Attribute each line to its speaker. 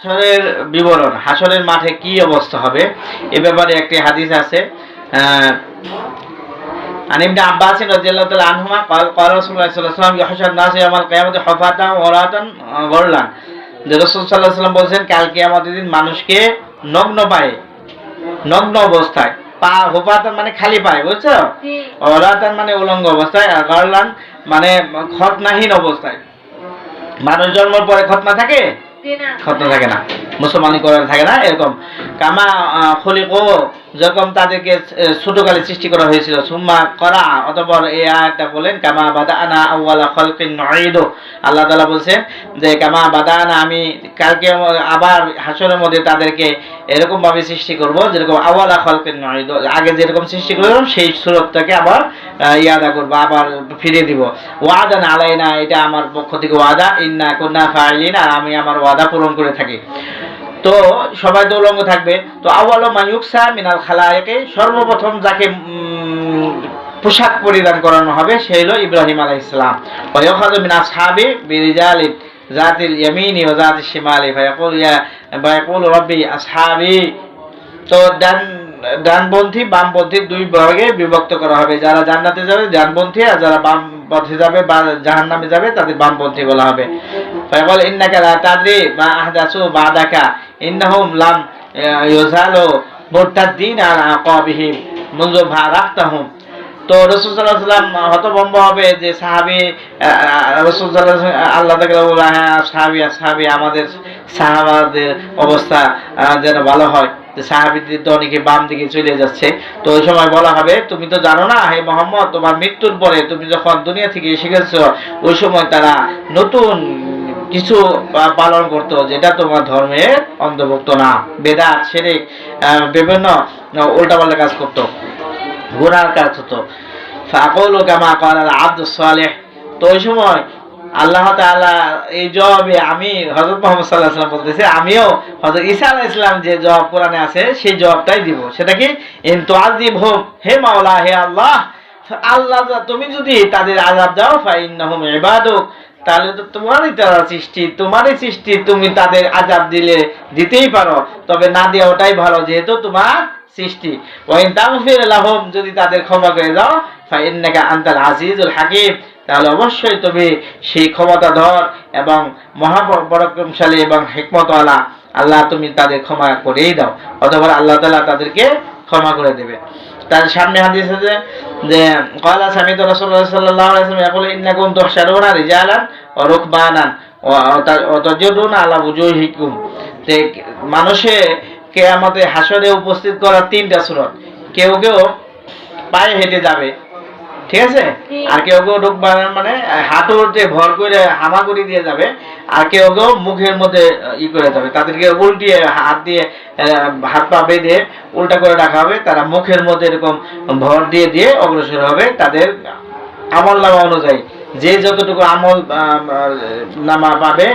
Speaker 1: হাসরের বিবরণ হাসরের মাঠে কি অবস্থা হবে এ ব্যাপারে একটি হাদিস আছে আহ, عن ابن عباس رضي الله تعالى عنهما قال قال رسول الله صلى الله عليه وسلم يحشر الناس يوم القيامة حفاة عراة غرلا যে রসুল সাল্লাহ সাল্লাম বলছেন কাল কিয়ামতের দিন মানুষকে নগ্ন পায়ে নগ্ন অবস্থায় পা হোপাতান মানে খালি পায়ে বুঝছো অরাতান মানে উলঙ্গ অবস্থায় আর গরলান মানে খতনাহীন অবস্থায় মানুষ জন্মের পরে খতনা থাকে খতনা থাকে না। মুসলমানি করার থাকে না, এরকম। কামা খলিকো, যেরকম তাদেরকে ছোটকালে সৃষ্টি করা হয়েছিল, সুম্মা করা, অতপর এই আয়াতটা বলেন, কামা বাদানা আউয়ালা খলকিন নুঈদু। আল্লাহ তাআলা বলছেন যে, কামা বাদানা, আমি কালকে আবার হাসরের মধ্যে তাদেরকে এরকম ভাবে সৃষ্টি করব, যেরকম আওয়ালা খলকিন নুঈদু। আগে যেরকম সৃষ্টি করলাম সেই সুরতটাকে আবার ইয়াদা করব, আবার ফিরিয়ে দিব। ওয়াদা না আলাই না এটা আমার পক্ষ থেকে ওয়াদা, ইন্না কুন্না ফাইলিন আর আমি আমার ওয়াদা পূরণ করে থাকি। তো সবাই তো উলঙ্গ থাকবে। তো আওয়াল মায়ুকসা মিনাল খালায়কে সর্বপ্রথম যাকে পোশাক পরিধান করানো হবে সে হলো ইব্রাহিম আলাইহিস সালাম। ওয়াখাযু মিন আসহাবি বিরিজালি জাতিল ইয়ামিনি ওয়া জাতিল শিমালি, ফায়াকুল ইয়া ফায়াকুল রাব্বি আসহাবি। তো ডান, ডানপন্থী, বামপন্থী দুই ভাগে বিভক্ত করা হবে। যারা জান্নাতে যাবে, ডানপন্থী, আর যারা বাম পথে যাবে বা জাহান্নামে যাবে, তাদের বামপন্থী বলা হবে। তো সাল্লাম হতভম্ব হবে যে সাহাবি আল্লাহ তাকে হ্যাঁ সাহাবি সাহাবি, আমাদের সাহাবাদের অবস্থা যেন ভালো হয়। যে সাহাবিদের তো অনেকে বাম দিকে চলে যাচ্ছে। তো ওই সময় বলা হবে, তুমি তো জানো না, হে মোহাম্মদ, তোমার মৃত্যুর পরে তুমি যখন দুনিয়া থেকে এসে গেছো, ওই সময় তারা নতুন কিছু পালন করতো, যেটা তোমার ধর্মের অন্তর্ভুক্ত না। বেদাত সেরেক বিভিন্ন উল্টাপাল্টা কাজ করতো, গুনার কাজ হতো ফাকুলু কামা কালাল আব্দুস সালেহ। তো ওই সময় আল্লাহ তাআলা এই জবাবে আমি হযরত মুহাম্মদ সাল্লাল্লাহু আলাইহি ওয়াসাল্লাম বলতেছে, আমিও হযরত ঈসা আলাইহিস সালাম যে জবাব কোরআনে আছে, সেই জবাবটাই দিব। সেটা কি? ইন্তু ইন তুআযিবহুম, হে মাওলা, হে আল্লাহ আল্লাহ, তুমি যদি তাদের আযাব দাও ফা ইন্নাহুম ইবাদুক। তাহলে তো তোমারই তারা সৃষ্টি, তোমারই সৃষ্টি, তুমি তাদের আজাব দিলে দিতেই পারো। তবে না দেওয়া ওটাই ভালো, যেহেতু তোমার সৃষ্টি। ওয়াইন তাগফির লাহুম, যদি তাদের ক্ষমা করে দাও, ফাইন্নাকা আনতাল আজিজুল হাকিম। তাহলে অবশ্যই তুমি সেই ক্ষমতাধর এবং মহাপরাক্রমশালী এবং হিকমতওয়ালা আল্লাহ তুমি তাদের ক্ষমা করেই দাও। অথবা আল্লাহ তালা তাদেরকে ক্ষমা করে দেবে। তার সামনে হাদিস আছে যে কলা সামিত রসুল্লাহ সাল্লাহ আলাইসলাম ইয়াকুল ইন্নাকুম তুহশারুনা রিজালান ও রুকবানান ও মানুষে হাসরে উপস্থিত করা তিনটা সুরত। কেউ কেউ পায়ে হেঁটে যাবে। ঠিক আছে? আর কেউ কেউ ঢুক বানান মানে হাঁটুতে ভর করে হামাগুড়ি দিয়ে যাবে আর কেউ কেউ মুখের মধ্যে ই করে যাবে। তাদেরকে উল্টিয়ে হাত দিয়ে হাত পা বেঁধে উল্টা করে রাখা হবে। তারা মুখের মধ্যে এরকম ভর দিয়ে দিয়ে অগ্রসর হবে। তাদের আমল নামা অনুযায়ী যে যতটুকু আমল নামা পাবে